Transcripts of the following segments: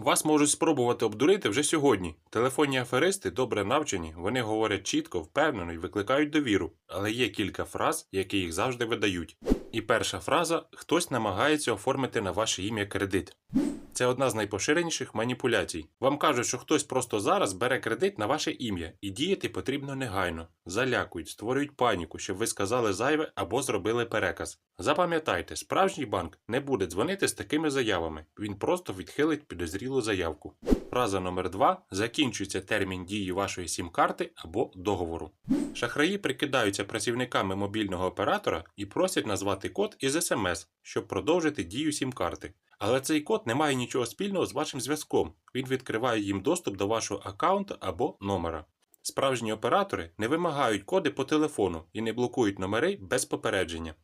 Вас можуть спробувати обдурити вже сьогодні. Телефонні аферисти добре навчені, вони говорять чітко, впевнено і викликають довіру. Але є кілька фраз, які їх завжди видають. І перша фраза хтось намагається оформити на ваше ім'я кредит. Це одна з найпоширеніших маніпуляцій. Вам кажуть, що хтось просто зараз бере кредит на ваше ім'я, і діяти потрібно негайно. Залякують, створюють паніку, щоб ви сказали зайве або зробили переказ. Запам'ятайте, справжній банк не буде дзвонити з такими заявами. Він просто відхилить підозрілу заявку. Фраза номер 2 закінчується термін дії вашої сім-карти або договору. Шахраї прикидаються працівниками мобільного оператора і просять назвати код із смс, щоб продовжити дію сім-карти. Але цей код не має нічого спільного з вашим зв'язком. Він відкриває їм доступ до вашого аккаунту або номера. Справжні оператори не вимагають коди по телефону і не блокують номери без попередження.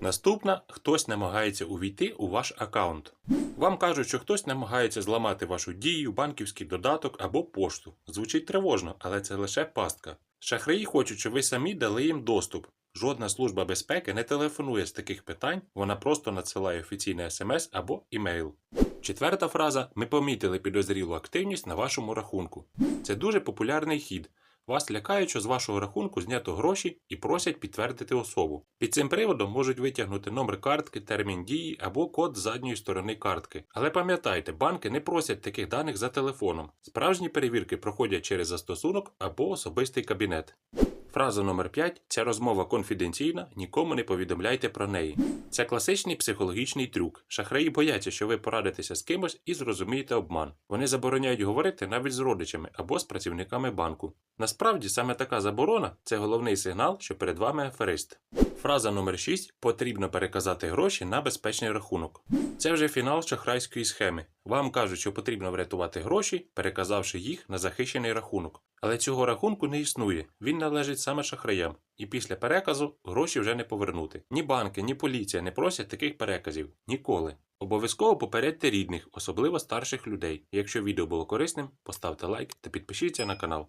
Наступна хтось намагається увійти у ваш аккаунт. Вам кажуть, що хтось намагається зламати вашу дію, банківський додаток або пошту. Звучить тривожно, але це лише пастка. Шахраї хочуть, щоб ви самі дали їм доступ. Жодна служба безпеки не телефонує з таких питань, вона просто надсилає офіційне смс або імейл. Четверта фраза: ми помітили підозрілу активність на вашому рахунку. Це дуже популярний хід. Вас лякають, що з вашого рахунку знято гроші і просять підтвердити особу. Під цим приводом можуть витягнути номер картки, термін дії або код задньої сторони картки. Але пам'ятайте, банки не просять таких даних за телефоном. Справжні перевірки проходять через застосунок або особистий кабінет. Фраза номер 5 Ця розмова конфіденційна, нікому не повідомляйте про неї. Це класичний психологічний трюк. Шахраї бояться, що ви порадитеся з кимось і зрозумієте обман. Вони забороняють говорити навіть з родичами або з працівниками банку. Насправді саме така заборона це головний сигнал, що перед вами аферист. Фраза номер 6 потрібно переказати гроші на безпечний рахунок. Це вже фінал шахрайської схеми. Вам кажуть, що потрібно врятувати гроші, переказавши їх на захищений рахунок. Але цього рахунку не існує, він належить саме шахраям, і після переказу гроші вже не повернути. Ні банки, ні поліція не просять таких переказів ніколи. Обов'язково попередьте рідних, особливо старших людей. Якщо відео було корисним, поставте лайк та підпишіться на канал.